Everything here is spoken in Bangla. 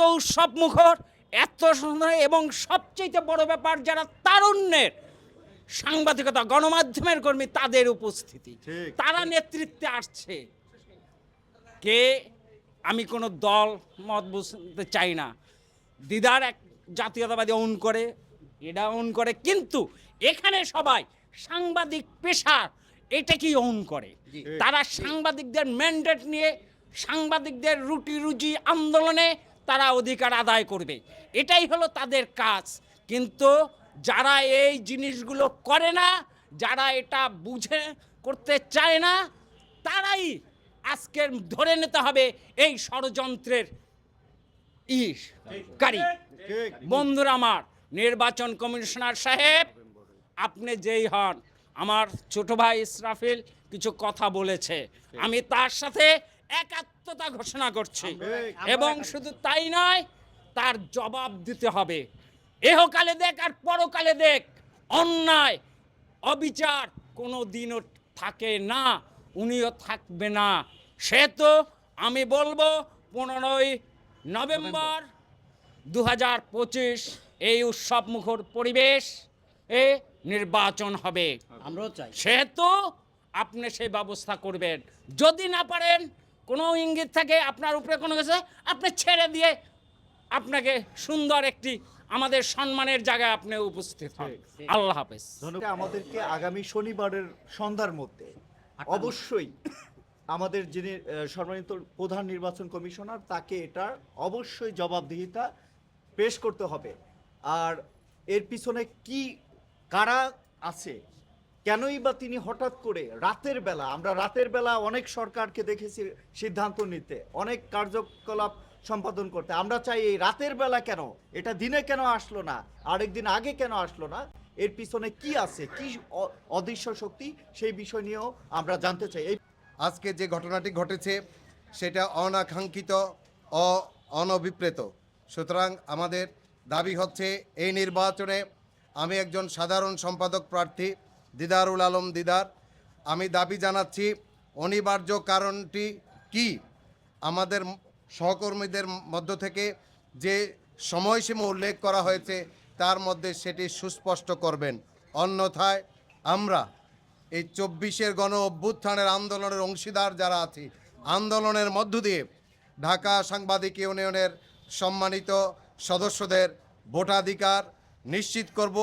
উৎসব মুখর এত সুন্দর এবং সবচেয়ে বড় ব্যাপার যারা তারুণ্যের সাংবাদিকতা গণমাধ্যমের কর্মী তাদের উপস্থিতি। তারা নেতৃত্বে আসছে। কে? আমি কোনো দল মত বুঝতে চাই না। দিদার এক জাতীয়তাবাদী অন করে এটা অন করে কিন্তু এখানে সবাই সাংবাদিক পেশার এটা কি অন করে তারা সাংবাদিকদের ম্যান্ডেট নিয়ে সাংবাদিকদের রুটি রুজি আন্দোলনে তারা অধিকার আদায় করবে। এটাই হলো তাদের কাজ। কিন্তু যারা এই জিনিসগুলো করে না, যারা এটা বুঝে, করতে চায় না, তারাই আজকের ধরে নিতে হবে এই ষড়যন্ত্রের ইস কারি বন্ধুরা আমার, নির্বাচন কমিশনার সাহেব, আপনি যেই হন। আমার ছোট ভাই ইসরাফিল কিছু কথা বলেছে। আমি তার সাথে একাত্মতা ঘোষণা করছি। এবং শুধু তাই নয় তার জবাব দিতে হবে। এহকালে দেখ আর পরকালে দেখ অন্যায় অবিচার কোনো দিনও থাকে না উনিও থাকবে না। সে তো আমি বলব পনেরোই নভেম্বর দু হাজার পঁচিশ এই উৎসব মুখর পরিবেশ এ নির্বাচন হবে। আমরাও চাই। সেহেতু আপনি সেই ব্যবস্থা করবেন। যদি না পারেন কোনো ইঙ্গিত থাকে আপনার উপরে কোনো কিছু আপনি ছেড়ে দিয়ে আপনাকে সুন্দর একটি আমাদের সম্মানের জায়গায় আপনি উপস্থিত হন। আল্লাহ হাফেজ। আমাদেরকে আগামী শনিবারের সন্ধ্যার মধ্যে অবশ্যই আমাদের যিনি সম্মানিত প্রধান নির্বাচন কমিশনার তাকে এটার অবশ্যই জবাবদিহিতা পেশ করতে হবে। আর এর পিছনে কি কারা আছে কেনই বা তিনি হঠাৎ করে রাতের বেলা, আমরা রাতের বেলা অনেক সরকারকে দেখেছি সিদ্ধান্ত নিতে, অনেক কার্যকলাপ সম্পাদন করতে। আমরা চাই এই রাতের বেলা কেন? এটা দিনে কেন আসলো না? আরেকদিন আগে কেন আসলো না? এর পিছনে কি আছে? কি অ- অদৃশ্য শক্তি? সেই বিষয় নিয়েও আমরা জানতে চাই। এই আজকে যে ঘটনাটি ঘটেছে, সেটা অনাকাঙ্ক্ষিত ও অনভিপ্রেত। সুতরাং আমাদের দাবি হচ্ছে, এই নির্বাচনে আমি একজন সাধারণ সম্পাদক প্রার্থী দিদারুল আলম দিদার, আমি দাবি জানাচ্ছি অনিবার্য কারণটি কি? আমাদের সহকর্মীদের মধ্য থেকে যে সময়সীমা উল্লেখ করা হয়েছে, তার মধ্যে সেটি সুস্পষ্ট করবেন। অন্যথায় আমরা এই চব্বিশের গণ অভ্যুত্থানের আন্দোলনের অংশীদার যারা আছি, আন্দোলনের মধ্য দিয়ে ঢাকা সাংবাদিক ইউনিয়নের সম্মানিত সদস্যদের ভোটাধিকার নিশ্চিত করব।